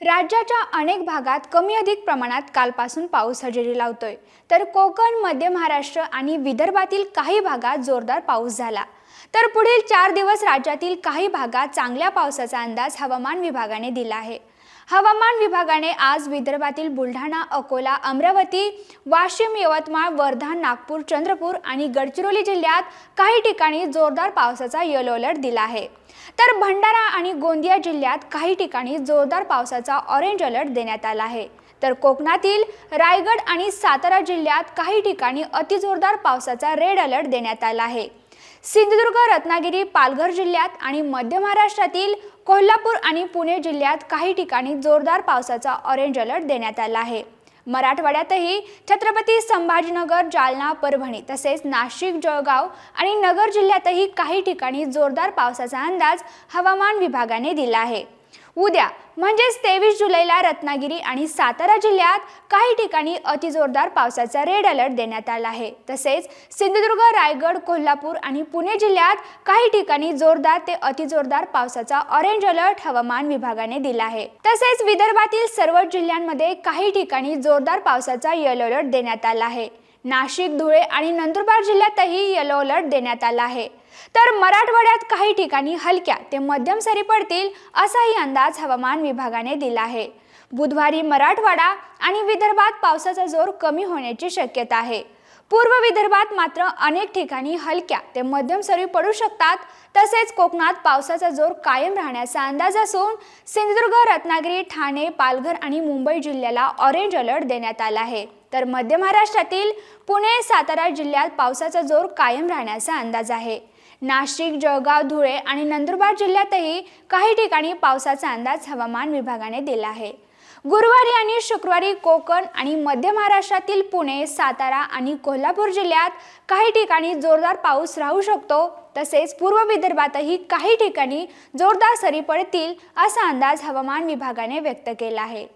राज्याच्या अनेक भागात कमी अधिक प्रमाणात कालपासून पाऊस हजेरी लावतोय. तर कोकण मध्य महाराष्ट्र आणि विदर्भातील काही भागात जोरदार पाऊस झाला. तर पुढील चार दिवस राज्यातील काही भागात चांगल्या पावसाचा अंदाज हवामान विभागाने दिला आहे. हवामान विभागाने आज विदर्भातील बुलढाणा अकोला अमरावती वाशिम यवतमाळ वर्धा नागपूर चंद्रपूर आणि गडचिरोली जिल्ह्यात काही ठिकाणी जोरदार पावसाचा येलो अलर्ट दिला आहे. तर भंडारा आणि गोंदिया जिल्ह्यात काही ठिकाणी जोरदार पावसाचा ऑरेंज अलर्ट देण्यात आला आहे. तर कोकणातील रायगड आणि सातारा जिल्ह्यात काही ठिकाणी अतिजोरदार पावसाचा रेड अलर्ट देण्यात आला आहे. सिंधुदुर्ग रत्नागिरी पालघर जिल्ह्यात आणि मध्य महाराष्ट्रातील कोल्हापूर आणि पुणे जिल्ह्यात काही ठिकाणी जोरदार पावसाचा ऑरेंज अलर्ट देण्यात आला आहे. मराठवाड्यातही छत्रपती संभाजीनगर जालना परभणी तसेच नाशिक जळगाव आणि नगर जिल्ह्यातही काही ठिकाणी जोरदार पावसाचा अंदाज हवामान विभागाने दिला आहे. उद्या म्हणजेच तेवीस जुलैला रत्नागिरी आणि सातारा जिल्ह्यात काही ठिकाणी अतिजोरदार पावसाचा रेड अलर्ट देण्यात आला आहे. तसेच सिंधुदुर्ग रायगड कोल्हापूर आणि पुणे जिल्ह्यात काही ठिकाणी जोरदार ते अतिजोरदार पावसाचा ऑरेंज अलर्ट हवामान विभागाने दिला आहे. तसेच विदर्भातील सर्व जिल्ह्यांमध्ये काही ठिकाणी जोरदार पावसाचा येलो अलर्ट देण्यात आला आहे. नाशिक धुळे आणि नंदुरबार जिल्ह्यातही येलो अलर्ट देण्यात आला आहे. तर मराठवाड्यात काही ठिकाणी हलक्या ते मध्यम सरी पडतील असाही अंदाज हवामान विभागाने दिला आहे. बुधवारी मराठवाडा आणि विदर्भात पावसाचा जोर कमी होण्याची शक्यता आहे. पूर्व विदर्भात मात्र अनेक ठिकाणी हलक्या ते मध्यम सरी पडू शकतात. तसेच कोकणात पावसाचा जोर कायम राहण्याचा अंदाज असून सिंधुदुर्ग रत्नागिरी ठाणे पालघर आणि मुंबई जिल्ह्याला ऑरेंज अलर्ट देण्यात आला आहे. तर मध्य महाराष्ट्रातील पुणे सातारा जिल्ह्यात पावसाचा जोर कायम राहण्याचा अंदाज आहे. नाशिक जळगाव धुळे आणि नंदुरबार जिल्ह्यातही काही ठिकाणी पावसाचा अंदाज हवामान विभागाने दिला आहे. गुरुवारी आणि शुक्रवारी कोकण आणि मध्य महाराष्ट्रातील पुणे सातारा आणि कोल्हापूर जिल्ह्यात काही ठिकाणी जोरदार पाऊस राहू शकतो. तसेच पूर्व विदर्भातही काही ठिकाणी जोरदार सरी पडतील असा अंदाज हवामान विभागाने व्यक्त केला आहे.